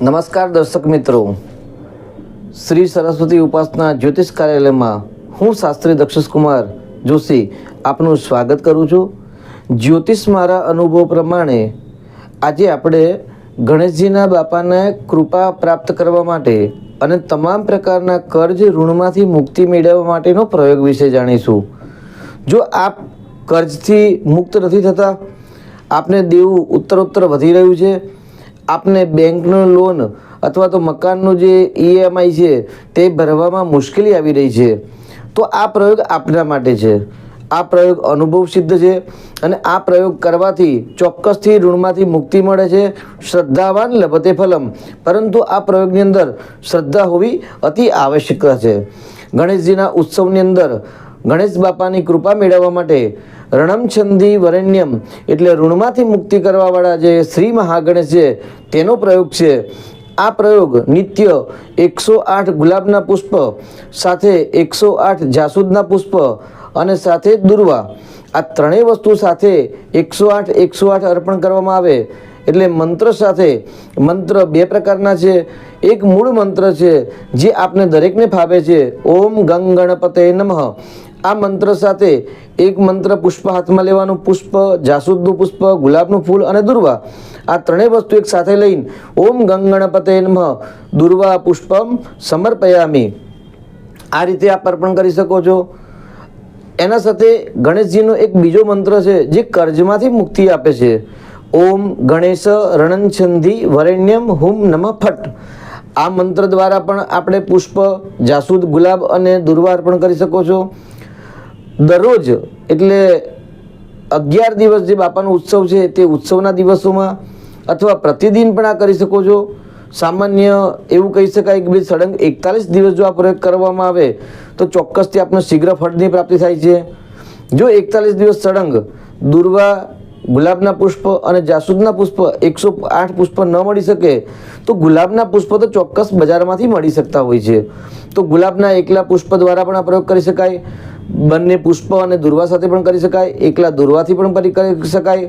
નમસ્કાર દર્શક મિત્રો. શ્રી સરસ્વતી ઉપાસના જ્યોતિષ કાર્યાલયમાં હું શાસ્ત્રી દક્ષિશકુમાર જોશી આપનું સ્વાગત કરું છું. જ્યોતિષ મારા અનુભવ પ્રમાણે આજે આપણે ગણેશજીના બાપાને કૃપા પ્રાપ્ત કરવા માટે અને તમામ પ્રકારના કર્જ ઋણમાંથી મુક્તિ મેળવવા માટેનો પ્રયોગ વિશે જાણીશું. જો આપ કર્જથી મુક્ત નથી થતા, આપને દેવું ઉત્તરોત્તર વધી રહ્યું છે. આપને બેંકનું લોન અથવા તો મકાનનું જે ઈએમઆઈ છે, તે ભરવામાં મુશ્કેલી આવી રહી છે. તો આ પ્રયોગ આપના માટે છે. આ પ્રયોગ અનુભવ સિદ્ધ છે અને આ પ્રયોગ કરવાથી ચોક્કસથી ઋણમાંથી મુક્તિ મળે છે. શ્રદ્ધાવાન લભતે ફલમ. પરંતુ આ પ્રયોગની અંદર શ્રદ્ધા હોવી અતિ આવશ્યક છે. ગણેશજીના ઉત્સવની અંદર ગણેશ બાપાની કૃપા મેળવવા માટે રણમછંદી વરેણ્યમ એટલે ઋણમાંથી મુક્તિ કરવાવાળા જે શ્રી મહાગણેશ છે, તેનો પ્રયોગ છે. આ પ્રયોગ નિત્ય એકસો આઠ ગુલાબના પુષ્પ, સાથે એકસો આઠ જાસૂદના પુષ્પ અને સાથે દુર્વા. આ ત્રણેય વસ્તુ સાથે એકસો આઠ એકસો આઠ અર્પણ કરવામાં આવે. એટલે મંત્ર સાથે, મંત્ર બે પ્રકારના છે. એક મૂળ મંત્ર છે, જે આપને દરેકને ફાવે છે. ઓમ ગંગ ગણપતે નમઃ. આ મંત્ર સાથે એક મંત્ર પુષ્પ હાથમાં લેવાનું પુષ્પ, જાસૂદનું પુષ્પ, ગુલાબનું ફૂલ અને દુર્વા. આ ત્રણેય વસ્તુ એક સાથે લઈને ઓમ ગંગ ગણપતે નમઃ. દુર્વા પુષ્પમ સમર્પયામી. આ રીતે આપ અર્પણ કરી શકો છો. એના સાથે ગણેશજીનો એક બીજો મંત્ર છે, જે કર્જમાંથી મુક્તિ આપે છે. ઓમ ગણેશ રણનછંધી વરેણ્યમ હુમ નમ ફટ. આ મંત્ર દ્વારા પણ આપણે પુષ્પ, જાસૂદ, ગુલાબ અને દુર્વા અર્પણ કરી શકો છો. દરરોજ, એટલે અગિયાર દિવસ જે બાપાનો ઉત્સવ છે તે ઉત્સવના દિવસોમાં અથવા પ્રતિદિન પણ આ કરી શકો છો. સામાન્ય એવું કહી શકાય કે ભાઈ સળંગ એકતાલીસ દિવસ જો આ પ્રયોગ કરવામાં આવે, તો ચોક્કસથી આપને શીઘ્ર ફળની પ્રાપ્તિ થાય છે. જો એકતાલીસ દિવસ સળંગ, દુર્વા ગુલાબના પુષ્પ અને જાસૂદના પુષ્પ એકસો આઠ પુષ્પ ન મળી શકે, તો ગુલાબના પુષ્પ તો ચોક્કસ બજારમાંથી મળી શકતા હોય છે. તો ગુલાબના એકલા પુષ્પ દ્વારા પણ આ પ્રયોગ કરી શકાય, બંને પુષ્પ અને દુર્વા સાથે પણ કરી શકાય, એકલા દુર્વાથી પણ કરી શકાય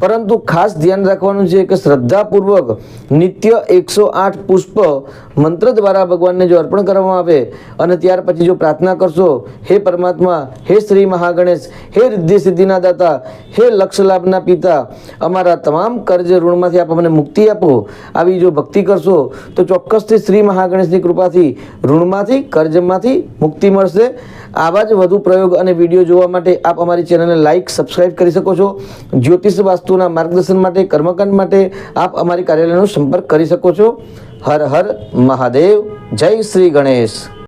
પરંતુ ખાસ ધ્યાન રાખવાનું છે કે શ્રદ્ધાપૂર્વક નિત્ય એકસો આઠ પુષ્પ મંત્ર દ્વારા ભગવાનને જો અર્પણ કરવામાં આવે અને ત્યાર પછી જો પ્રાર્થના કરશો, હે પરમાત્મા, હે શ્રી મહાગણેશ, હે રિદ્ધિ સિદ્ધિના દાતા, હે લક્ષ લાભના પિતા, અમારા તમામ કર્જ ઋણમાંથી આપ અમને મુક્તિ આપો. આવી જો ભક્તિ કરશો, તો ચોક્કસથી શ્રી મહાગણેશની કૃપાથી ઋણમાંથી, કર્જમાંથી મુક્તિ મળશે. આવા જ વધુ પ્રયોગ અને વીડિયો જોવા માટે આપ અમારી ચેનલને લાઇક સબસ્ક્રાઇબ કરી શકો છો. જ્યોતિષ વાસ્તુના માર્ગદર્શન માટે, કર્મકાંડ માટે આપ અમારી કાર્યાલયનો સંપર્ક કરી શકો છો. હર હર મહાદેવ. જય શ્રી ગણેશ.